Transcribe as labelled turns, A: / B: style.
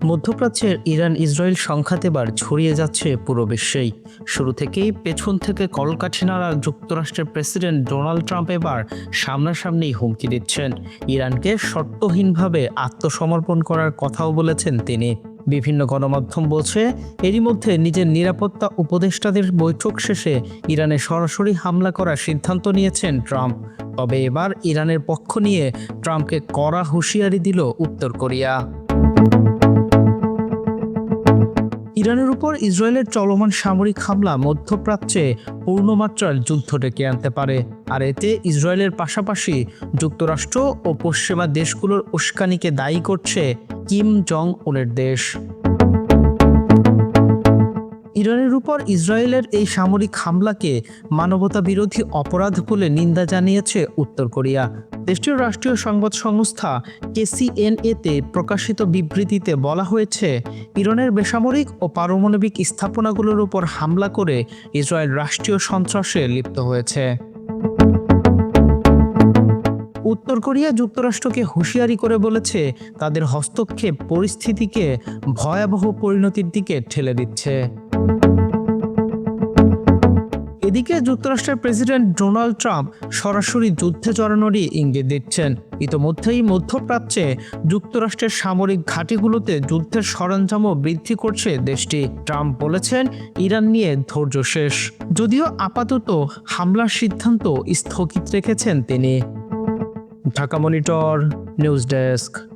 A: মধ্যপ্রাচ্যের Iran Israel সংঘাত এবার ছড়িয়ে যাচ্ছে পুরো বিশ্বেই। শুরু থেকেই পেছন থেকে কলকাঠি নাড়া যুক্তরাষ্ট্রের প্রেসিডেন্ট ডোনাল্ড ট্রাম্প এবার সামনাসামনি হুমকি দিচ্ছেন। ইরানকে শর্তহীনভাবে আত্মসমর্পণ করার কথাও বলেছেন তিনি। বিভিন্ন গণমাধ্যম বলছে, এরই মধ্যে নিজের নিরাপত্তা উপদেষ্টাদের বৈঠক শেষে ইরানে সরাসরি হামলা করার সিদ্ধান্ত নিয়েছেন ট্রাম্প। তবে এবার ইরানের পক্ষ নিয়ে ট্রাম্পকে কড়া হুঁশিয়ারি দিল উত্তর কোরিয়া। ইরানের উপর ইসরায়েলের চলমান সামরিক হামলা মধ্যপ্রাচ্যে পূর্ণমাত্রার যুদ্ধ ডেকে আনতে পারে, আর এতে ইসরায়েলের পাশাপাশি যুক্তরাষ্ট্র ও পশ্চিমা দেশগুলোর উস্কানিকে দায়ী করছে কিম জং উনের দেশ। ইরানের উপর ইসরায়েলের এই সামরিক হামলাকে মানবতা বিরোধী অপরাধ বলে নিন্দা জানিয়েছে উত্তর কোরিয়া। দেশটির রাষ্ট্রীয় সংবাদ সংস্থা কেসিএনএতে প্রকাশিত বিবৃতিতে বলা হয়েছে, ইরানের বেসামরিক ও পারমাণবিক স্থাপনাগুলোর উপর হামলা করে ইসরায়েল রাষ্ট্রীয় সন্ত্রাসে লিপ্ত হয়েছে। উত্তর কোরিয়া যুক্তরাষ্ট্রকে হুঁশিয়ারি করে বলেছে, তাদের হস্তক্ষেপ পরিস্থিতিকে ভয়াবহ পরিণতির দিকে ঠেলে দিচ্ছে। এদিকে যুক্তরাষ্ট্রের প্রেসিডেন্ট ডোনাল্ড ট্রাম্প সরাসরি যুদ্ধে জড়ানোরই ইঙ্গিত দিচ্ছেন। ইতোমধ্যেই মধ্যপ্রাচ্যে যুক্তরাষ্ট্রের সামরিক ঘাঁটিগুলোতে যুদ্ধের সরঞ্জামও বৃদ্ধি করছে দেশটি। ট্রাম্প বলেছেন, ইরান নিয়ে ধৈর্য শেষ। যদিও আপাতত হামলার সিদ্ধান্ত স্থগিত রেখেছেন তিনি। Dhaka monitor, news desk.